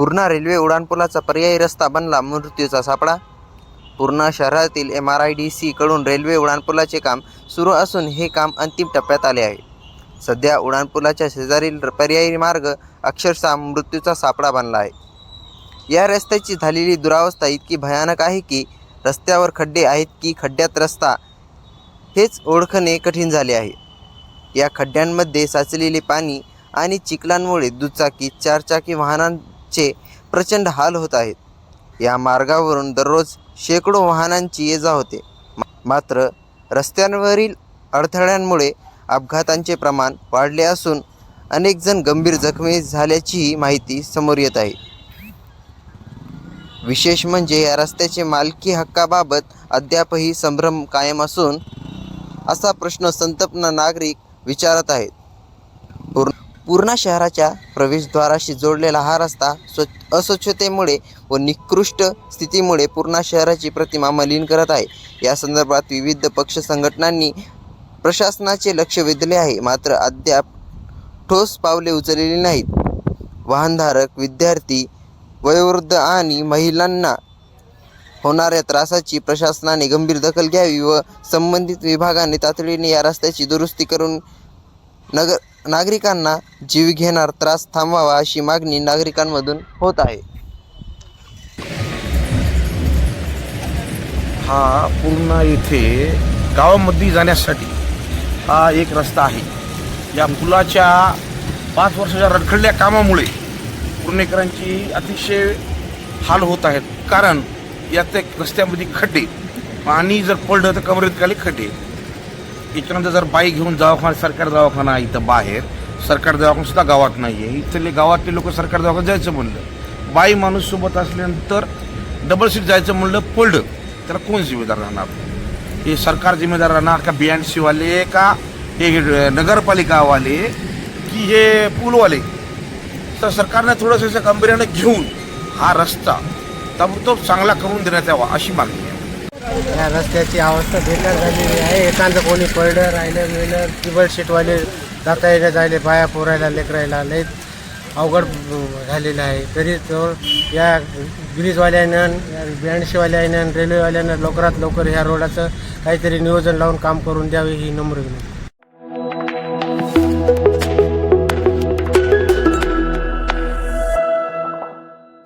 Purna railway उड्डाणपुलाचा पर्यायी रस्ता बनला मृत्यूचा सापळा पूर्णा शहरातील M R I D C कडून रेल्वे उड्डाणपुलाचे काम सुरू असून हे काम अंतिम टप्प्यात आले आहे. सध्या उड्डाणपुलाच्या शेजारील पर्यायी मार्ग अक्षरशः मृत्यूचा सापळा बनला आहे. या रस्त्याची झालेली दुरावस्था इतकी भयानक आहे की रस्त्यावर खड्डे आहेत की खड्ड्यात रस्ता हेच ओळखणे कठीण झाले आहे. या खड्ड्यांमध्ये साचलेले पाणी आणि चिखलांमुळे दुचाकी चारचाकी वाहनां चे प्रचंड हाल होत आहेत. या मार्गावरून दररोज शेकडो वाहनांची ये जा होते. मात्र रस्त्यांवरील अडथळ्यांमुळे अपघातांचे प्रमाण वाढले असून अनेक जण गंभीर जखमी झाल्याचीही माहिती समोर येत आहे. विशेष म्हणजे या रस्त्याचे मालकी हक्काबाबत अद्यापही संभ्रम कायम असून असा प्रश्न संतप्न नागरिक विचारत आहेत. पूर्णा शहराच्या प्रवेशद्वाराशी जोडलेला हा रस्ता स्वच्छ अस्वच्छतेमुळे व निकृष्ट स्थितीमुळे पूर्णा शहराची प्रतिमा मलिन करत आहे. या संदर्भात विविध पक्ष संघटनांनी प्रशासनाचे लक्ष वेधले आहे. मात्र अद्याप ठोस पावले उचललेली नाहीत. वाहनधारक विद्यार्थी वयोवृद्ध आणि महिलांना होणाऱ्या त्रासाची प्रशासनाने गंभीर दखल घ्यावी व संबंधित विभागाने तातडीने या रस्त्याची दुरुस्ती करून नगर नागरिकांना जीव घेणार त्रास थांबवावा अशी मागणी नागरिकांमधून होत आहे. हा पूर्ण इथे गावामध्ये जाण्यासाठी हा एक रस्ता आहे. या पुलाच्या पाच वर्षाच्या रखडल्या कामामुळे पुणेकरांची अतिशय हाल होत आहेत. कारण यात एक रस्त्यामध्ये खड्डे पाणी जर पडलं तर कमरेत खाली खड्डे. याच्यानंतर जर बाई घेऊन दवाखाना सरकारी दवाखाना इथं बाहेर सरकारी दवाखानासुद्धा गावात नाही आहे इथले गावातले लोक सरकारी दवाखान्यात जायचं म्हणलं. बाई माणूस सोबत असल्यानंतर डबल सीट जायचं म्हणलं पडलं त्याला कोण जिम्मेदार राहणार? हे सरकार जिम्मेदार राहणार का बी एन सीवाले का हे नगरपालिकावाले की हे पूलवाले? तर सरकारने थोडंसं असं घेऊन हा रस्ता ताबडतोब चांगला करून देण्यात यावा अशी मागणी आहे. या रस्त्याची अवस्था बेकार झालेली आहे. एखादं कोणी पडलं राहिलं मिळलं टिबल शीटवाले जाता येण्या जायले बाया पोरायला लेकरायला लय अवघड झालेलं आहे. तरी तो या ब्रिजवाल्यानं बँडशीवाल्यानं रेल्वेवाल्यानं लवकरात लवकर ह्या रोडाचं काहीतरी नियोजन लावून काम करून द्यावे ही नम्र विनंती.